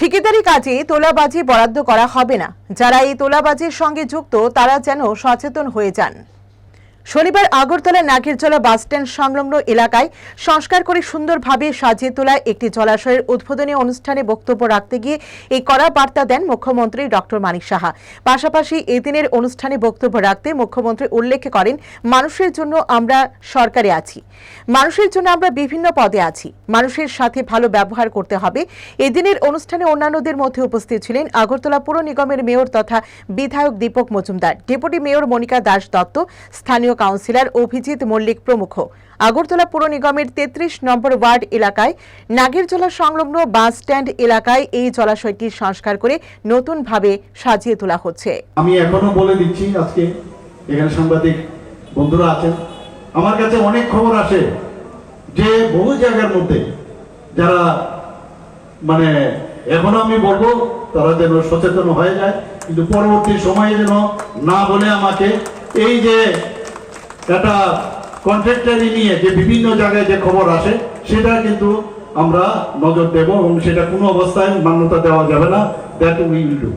ঠিকাদারি কাজে তোলাবাজি বরাদ্দ করা হবে না। যারা এই তোলাবাজির সঙ্গে যুক্ত, তারা যেন সচেতন হয়ে যান। শনিবার আগরতলা নাগেরজলা বাসস্ট্যান্ড সংলগ্ন এলাকায় সংস্কার করে সুন্দরভাবে সাজিয়ে তোলা একটি জলাশয়ের উদ্বোধনী অনুষ্ঠানে বক্তব্য রাখতে গিয়ে এই কড়া বার্তা দেন মুখ্যমন্ত্রী ডক্টর মানিক সাহা। পাশাপাশি এদিনের অনুষ্ঠানে বক্তব্য রাখতে মুখ্যমন্ত্রী উল্লেখ করেন, মানুষের জন্য আমরা সরকারে আছি। মানুষের জন্য আমরা বিভিন্ন পদে আছি। মানুষের সাথে ভালো ব্যবহার করতে হবে। এদিনের অনুষ্ঠানে অন্যান্যদের মধ্যে উপস্থিত ছিলেন আগরতলা পুর নিগমের মেয়র তথা বিধায়ক দীপক মজুমদার, ডেপুটি মেয়র মনিকা দাস দত্ত, স্থানীয় কাউন্সিলর অভিজিৎ মল্লিক প্রমুখ। আগরতলা পুর নিগমের তেত্রিশ নম্বর ওয়ার্ড এলাকায়, নাগেরজলা সংলগ্ন বাস স্ট্যান্ড এলাকায় এই জলাশয়টি সংস্কার করে নতুনভাবে সাজিয়ে তোলা হচ্ছে। আমি এখনও বলে দিচ্ছি আজকে, এখানে সাংবাদিক বন্ধুরা আছেন, আমার কাছে অনেক খবর আসে যে বহু জায়গার মধ্যে যারা মানে এখনও আমি বলব, তারা যেন সচেতন হয়ে যায়, কিন্তু পরবর্তী সময়ে যেন না বলে আমাকে এই যে একটা কন্ট্রাক্টারি নিয়ে যে বিভিন্ন জায়গায় যে খবর আসে, সেটা কিন্তু আমরা নজর দেব এবং সেটা কোনো অবস্থায় মান্যতা দেওয়া যাবে না দ্যাট উইল ডু